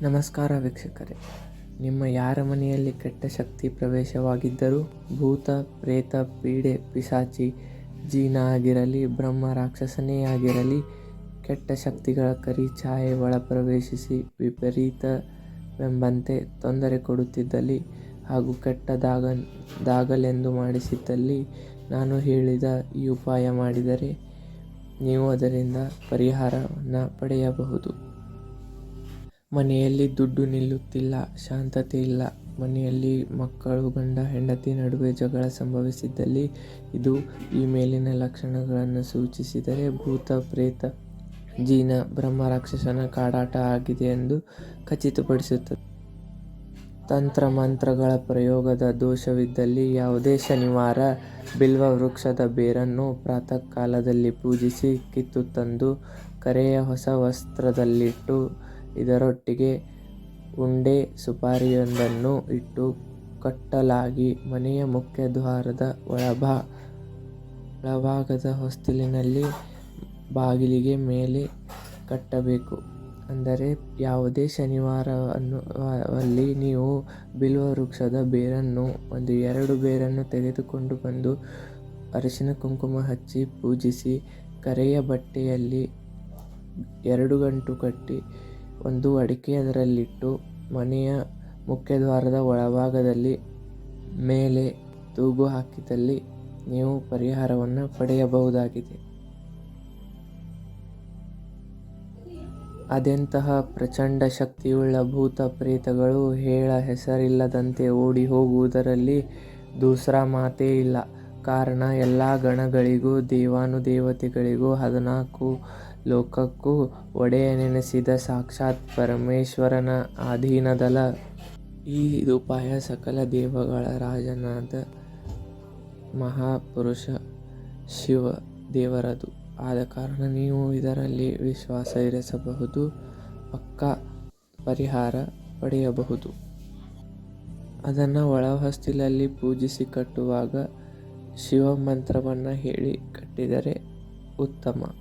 ನಮಸ್ಕಾರ ವೀಕ್ಷಕರೇ. ನಿಮ್ಮ ಯಾರ ಮನೆಯಲ್ಲಿ ಕೆಟ್ಟ ಶಕ್ತಿ ಪ್ರವೇಶವಾಗಿದ್ದರೂ ಭೂತ, ಪ್ರೇತ, ಪೀಡೆ, ಪಿಶಾಚಿ, ಜೀನ ಆಗಿರಲಿ, ಬ್ರಹ್ಮ, ರಾಕ್ಷಸನೇ ಆಗಿರಲಿ, ಕೆಟ್ಟ ಶಕ್ತಿಗಳ ಕರಿ ಛಾಯೆ ಒಳ ಪ್ರವೇಶಿಸಿ ವಿಪರೀತವೆಂಬಂತೆ ತೊಂದರೆ ಕೊಡುತ್ತಿದ್ದಲ್ಲಿ ಹಾಗೂ ಕೆಟ್ಟದಾಗ ದಾಗಲೆಂದು ಮಾಡಿಸಿದ್ದಲ್ಲಿ ನಾನು ಹೇಳಿದ ಈ ಉಪಾಯ ಮಾಡಿದರೆ ನೀವು ಅದರಿಂದ ಪರಿಹಾರವನ್ನು ಪಡೆಯಬಹುದು. ಮನೆಯಲ್ಲಿ ದುಡ್ಡು ನಿಲ್ಲುತ್ತಿಲ್ಲ, ಶಾಂತತೆ ಇಲ್ಲ. ಮನೆಯಲ್ಲಿ ಮಕ್ಕಳು, ಗಂಡ, ಹೆಂಡತಿ ನಡುವೆ ಜಗಳ ಸಂಭವಿಸಿದ್ದಲ್ಲಿ ಇದು ಈ ಮೇಲಿನ ಲಕ್ಷಣಗಳನ್ನು ಸೂಚಿಸಿದರೆ ಭೂತ, ಪ್ರೇತ, ಜೀನ, ಬ್ರಹ್ಮ, ರಾಕ್ಷಸನ ಕಾಡಾಟ ಆಗಿದೆ ಎಂದು ಖಚಿತಪಡಿಸುತ್ತದೆ. ತಂತ್ರ ಮಂತ್ರಗಳ ಪ್ರಯೋಗದ ದೋಷವಿದ್ದಲ್ಲಿ ಯಾವುದೇ ಶನಿವಾರ ಬಿಲ್ವ ವೃಕ್ಷದ ಬೇರನ್ನು ಪ್ರಾತಃ ಕಾಲದಲ್ಲಿ ಪೂಜಿಸಿ ಕಿತ್ತು ತಂದು ಕರೆಯ ಹೊಸ ವಸ್ತ್ರದಲ್ಲಿಟ್ಟು ಇದರೊಟ್ಟಿಗೆ ಉಂಡೆ ಸುಪಾರಿಯೊಂದನ್ನು ಇಟ್ಟು ಕಟ್ಟಲಾಗಿ ಮನೆಯ ಮುಖ್ಯ ದ್ವಾರದ ಒಳಭಾ, ಒಳಭಾಗದ ಹೊಸ್ತಿಲಿನಲ್ಲಿ ಬಾಗಿಲಿಗೆ ಮೇಲೆ ಕಟ್ಟಬೇಕು. ಅಂದರೆ ಯಾವುದೇ ಅಲ್ಲಿ ನೀವು ಬಿಲ್ವ ವೃಕ್ಷದ ಬೇರನ್ನು, ಒಂದು ಎರಡು ಬೇರನ್ನು ತೆಗೆದುಕೊಂಡು ಬಂದು ಅರಿಶಿನ ಕುಂಕುಮ ಹಚ್ಚಿ ಪೂಜಿಸಿ ಕರೆಯ ಬಟ್ಟೆಯಲ್ಲಿ ಎರಡು ಗಂಟು ಕಟ್ಟಿ ಒಂದು ಅಡಿಕೆ ಅದರಲ್ಲಿಟ್ಟು ಮನೆಯ ಮುಖ್ಯ ದ್ವಾರದ ಒಳಭಾಗದಲ್ಲಿ ಮೇಲೆ ತೂಗು ಹಾಕಿದಲ್ಲಿ ನೀವು ಪರಿಹಾರವನ್ನು ಪಡೆಯಬಹುದಾಗಿದೆ. ಅದೆಂತಹ ಪ್ರಚಂಡ ಶಕ್ತಿಯುಳ್ಳ ಭೂತ ಪ್ರೇತಗಳು ಹೇಳ ಹೆಸರಿಲ್ಲದಂತೆ ಓಡಿ ಹೋಗುವುದರಲ್ಲಿ ದೂಸರ ಮಾತೇ ಇಲ್ಲ. ಕಾರಣ ಎಲ್ಲ ಗಣಗಳಿಗೂ, ದೇವಾನುದೇವತೆಗಳಿಗೂ, ಹದಿನಾಲ್ಕು ಲೋಕಕ್ಕೂ ಒಡೆಯನೆನಿಸಿದ ಸಾಕ್ಷಾತ್ ಪರಮೇಶ್ವರನ ಅಧೀನದಲ. ಈ ಉಪಾಯ ಸಕಲ ದೇವಗಳ ರಾಜನಾದ ಮಹಾಪುರುಷ ಶಿವ ದೇವರದು. ಆದ ಕಾರಣ ನೀವು ಇದರಲ್ಲಿ ವಿಶ್ವಾಸ ಇರಿಸಬಹುದು, ಪಕ್ಕಾ ಪರಿಹಾರ ಪಡೆಯಬಹುದು. ಅದನ್ನು ಒಳಹೊಸ್ತಿಲಲ್ಲಿ ಪೂಜಿಸಿ ಕಟ್ಟುವಾಗ ಶಿವ ಮಂತ್ರವನ್ನು ಹೇಳಿ ಕಟ್ಟಿದರೆ ಉತ್ತಮ.